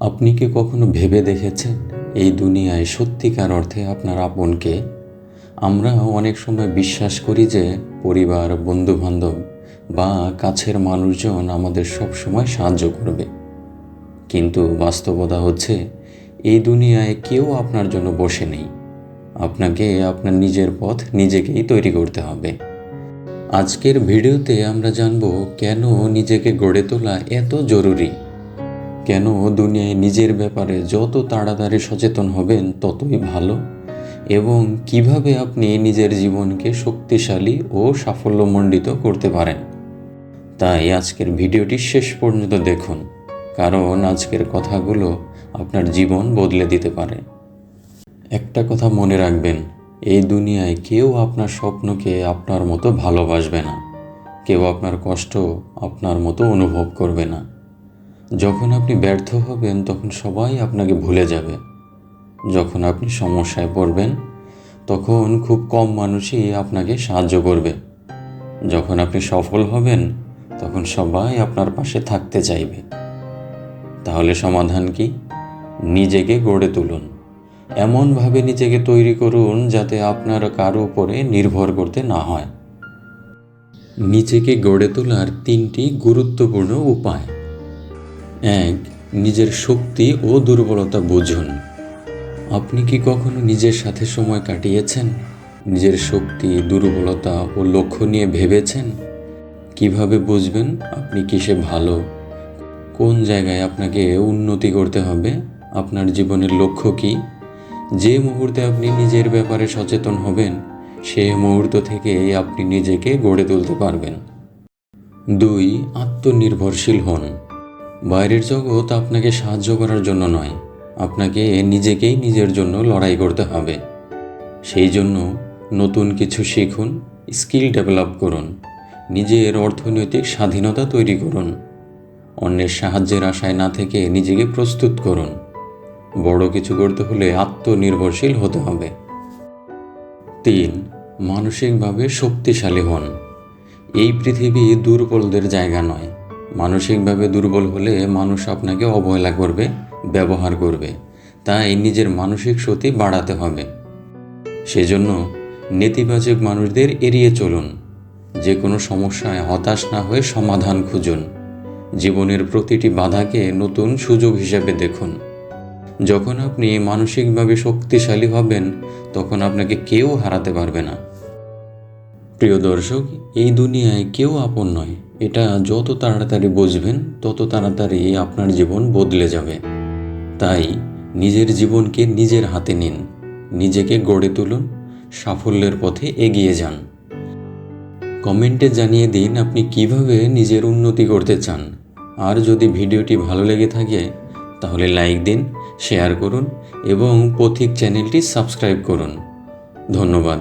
আপনি কি কখনো ভেবে দেখেছেন এই দুনিয়ায় সত্যিকার অর্থে আপনার আপনকে? আমরা অনেক সময় বিশ্বাস করি যে পরিবার, বন্ধুবান্ধব বা কাছের মানুষজন আমাদের সব সময় সাহায্য করবে। কিন্তু বাস্তবতা হচ্ছে, এই দুনিয়ায় কেউ আপনার জন্য বসে নেই। আপনাকে আপনার নিজের পথ নিজেকেই তৈরি করতে হবে। আজকের ভিডিওতে আমরা জানব কেন নিজেকে গড়ে তোলা এত জরুরি। কেন দুনিয়ায় নিজের ব্যাপারে যত তাড়াতাড়ি সচেতন হবেন, ততই ভালো। এবং কীভাবে আপনি নিজের জীবনকে শক্তিশালী ও সাফল্যমণ্ডিত করতে পারেন? তাই আজকের ভিডিওটি শেষ পর্যন্ত দেখুন, কারণ আজকের কথাগুলো আপনার জীবন বদলে দিতে পারে। একটা কথা মনে রাখবেন, এই দুনিয়ায় কেউ আপনার স্বপ্নকে আপনার মতো ভালোবাসবে না। কেউ আপনার কষ্ট আপনার মতো অনুভব করবে না। যখন আপনি ব্যর্থ হবেন, তখন সবাই আপনাকে ভুলে যাবে। যখন আপনি সমস্যায় পড়বেন, তখন খুব কম মানুষই আপনাকে সাহায্য করবে। যখন আপনি সফল হবেন, তখন সবাই আপনার পাশে থাকতে চাইবে। তাহলে সমাধান কি? নিজেকে গড়ে তুলুন। এমনভাবে নিজেকে তৈরি করুন যাতে আপনার কারও উপরে নির্ভর করতে না হয়। নিজেকে গড়ে তোলার তিনটি গুরুত্বপূর্ণ উপায়। এক নিজের শক্তি ও দুর্বলতা বুঝুন। আপনি কি কখনো নিজের সাথে সময় কাটিয়েছেন? নিজের শক্তি, দুর্বলতা ও লক্ষ্য নিয়ে ভেবেছেন? কীভাবে বুঝবেন আপনি কিসে ভালো? কোন জায়গায় আপনাকে উন্নতি করতে হবে? আপনার জীবনের লক্ষ্য কি? যে মুহূর্তে আপনি নিজের ব্যাপারে সচেতন হবেন, সে মুহূর্ত থেকে আপনি নিজেকে গড়ে তুলতে পারবেন। দুই, আত্মনির্ভরশীল হন। বাইরের জগৎ আপনাকে সাহায্য করার জন্য নয়, আপনাকে নিজেকেই নিজের জন্য লড়াই করতে হবে। সেই জন্য নতুন কিছু শিখুন, স্কিল ডেভেলপ করুন, নিজের অর্থনৈতিক স্বাধীনতা তৈরি করুন, অন্যের সাহায্যের আশায় না থেকে নিজেকে প্রস্তুত করুন। বড় কিছু করতে হলে আত্মনির্ভরশীল হতে হবে। তিন, মানসিকভাবে শক্তিশালী হন। এই পৃথিবী দুর্বলদের জায়গা নয় মানসিকভাবে দুর্বল হলে মানুষ আপনাকে অবহেলা করবে, ব্যবহার করবে। তাই নিজের মানসিক শক্তি বাড়াতে হবে। সেজন্য নেতিবাচক মানুষদের এড়িয়ে চলুন। যে কোনো সমস্যায় হতাশ না হয়ে সমাধান খুঁজুন। জীবনের প্রতিটি বাধাকে নতুন সুযোগ হিসেবে দেখুন। যখন আপনি মানসিকভাবে শক্তিশালী হবেন, তখন আপনাকে কেউ হারাতে পারবে না। প্রিয় দর্শক, এই দুনিয়ায় কেউ আপন নয়। এটা যত তাড়াতাড়ি বুঝবেন, তত তাড়াতাড়ি আপনার জীবন বদলে যাবে। তাই নিজের জীবনকে নিজের হাতে নিন, নিজেকে গড়ে তুলুন, সাফল্যের পথে এগিয়ে যান। কমেন্টে জানিয়ে দিন আপনি কীভাবে নিজের উন্নতি করতে চান। আর যদি ভিডিওটি ভালো লেগে থাকে, তাহলে লাইক দিন, শেয়ার করুন এবং পথিক চ্যানেলটি সাবস্ক্রাইব করুন। ধন্যবাদ।